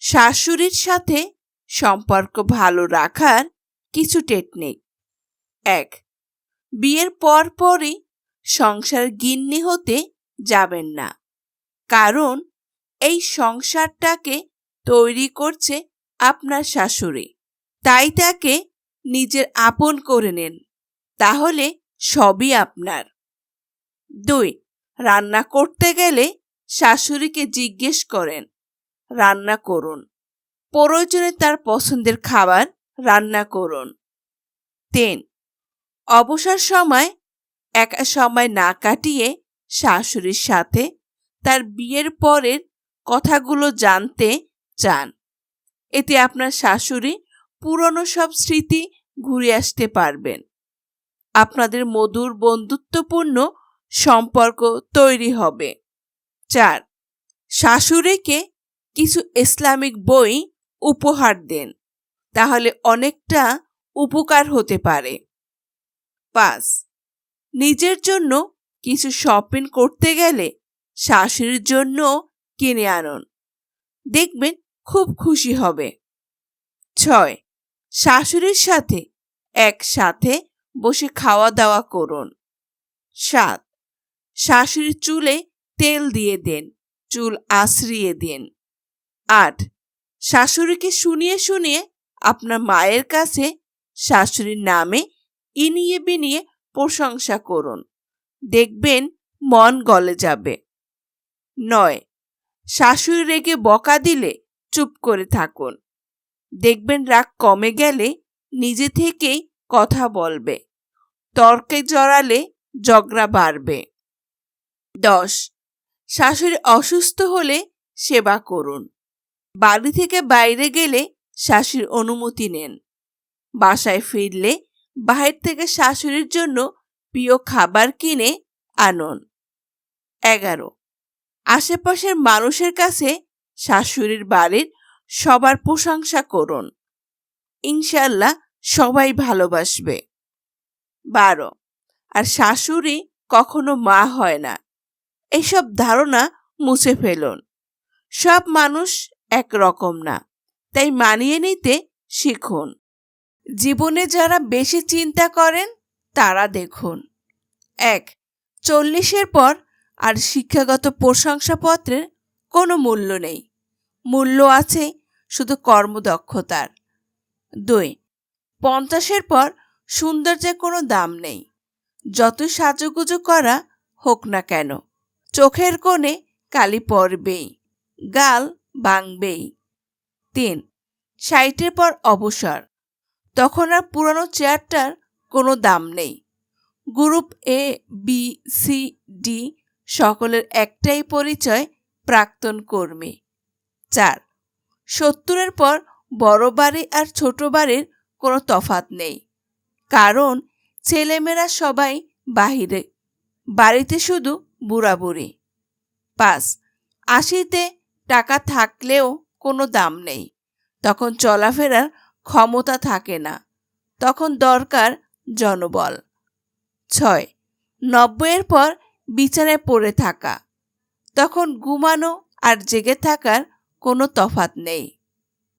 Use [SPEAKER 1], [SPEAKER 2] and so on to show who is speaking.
[SPEAKER 1] শাশুড়ির সাথে সম্পর্ক ভালো রাখার কিছু টেকনিক এক, বিয়ের পর পরই সংসার গিন্নি হতে যাবেন না। কারণ এই সংসারটাকে তৈরি করছে আপনার শাশুড়ি। তাই তাকে নিজের আপন করে নেন। তাহলে সবই আপনার। দুই, রান্না করতে গেলে শাশুড়িকে জিজ্ঞেস করেন রান্না করুন। প্রয়োজনে তার পছন্দের খাবার রান্না করুন। তিন, অবসর সময় একা সময় না কাটিয়ে শাশুড়ির সাথে তার বিয়ের পরের কথাগুলো জানতে চান। এতে আপনার শাশুড়ি পুরনো সব স্মৃতি ঘুরে আসতে পারবেন। আপনাদের মধুর বন্ধুত্বপূর্ণ সম্পর্ক তৈরি হবে। চার, শাশুড়িকে কিছু ইসলামিক বই উপহার দেন, তাহলে অনেকটা উপকার হতে পারে। পাঁচ, নিজের জন্য কিছু শপিং করতে গেলে শাশুড়ির জন্য কিনে আনুন। দেখবেন খুব খুশি হবে। ছয়, শাশুড়ির সাথে একসাথে বসে খাওয়া দাওয়া করুন। সাত, শাশুড়ির চুলে তেল দিয়ে দেন, চুল আশ্রিয়ে দিন। আট। শাশুড়িকে শুনিয়ে শুনিয়ে আপনার মায়ের কাছে শাশুড়ির নামে ইনিয়ে বিনিয়ে প্রশংসা করুন। দেখবেন মন গলে যাবে। নয়। শাশুড়ি রেগে বকা দিলে চুপ করে থাকুন। দেখবেন রাগ কমে গেলে নিজে থেকেই কথা বলবে। তর্কে জড়ালে ঝগড়া বাড়বে। দশ। শাশুড়ি অসুস্থ হলে সেবা করুন। বাড়ি থেকে বাইরে গেলে শাশুড়ির অনুমতি নেন। বাসায় ফিরলে বাহির থেকে শাশুড়ির জন্য প্রিয় খাবার কিনে আনুন। এগারো। আশেপাশের মানুষের কাছে শাশুড়ির বাড়ির সবার প্রশংসা করুন। ইনশাল্লাহ সবাই ভালোবাসবে। বারো। আর শাশুড়ি কখনো মা হয় না। এসব ধারণা মুছে ফেলুন। সব মানুষ একরকম না। তাই মানিয়ে নিতে শিখুন। জীবনে যারা বেশি চিন্তা করেন, তারা দেখুন। এক, চল্লিশের পর আর শিক্ষাগত প্রশংসাপত্রের কোনো মূল্য নেই। মূল্য আছে শুধু কর্মদক্ষতার। দুই, পঞ্চাশের পর সৌন্দর্যের কোনো দাম নেই। যতই সাজুগুজু করা হোক না কেন, চোখের কোণে কালি পড়বেই। গাল বাংবেই। তিন, ষাটের পর অবসর। তখন আর পুরনো চেয়ারটার কোনো দাম নেই। Group A B C D সকলের একটাই পরিচয়, প্রাক্তন কর্মী। চার, সত্তরের পর বড় বাড়ি আর ছোট বাড়ির কোনো তফাত নেই। কারণ ছেলেমেয়েরা সবাই বাহিরে, বাড়িতে শুধু বুড়া বুড়ি পাঁচ, আশিতে টাকা থাকলেও কোনো দাম নেই। তখন চলাফেরার ক্ষমতা থাকে না। তখন দরকার জনবল। ছয়, নব্বইয়ের পর বিছানায় পড়ে থাকা। তখন ঘুমানো আর জেগে থাকার কোনো তফাত নেই।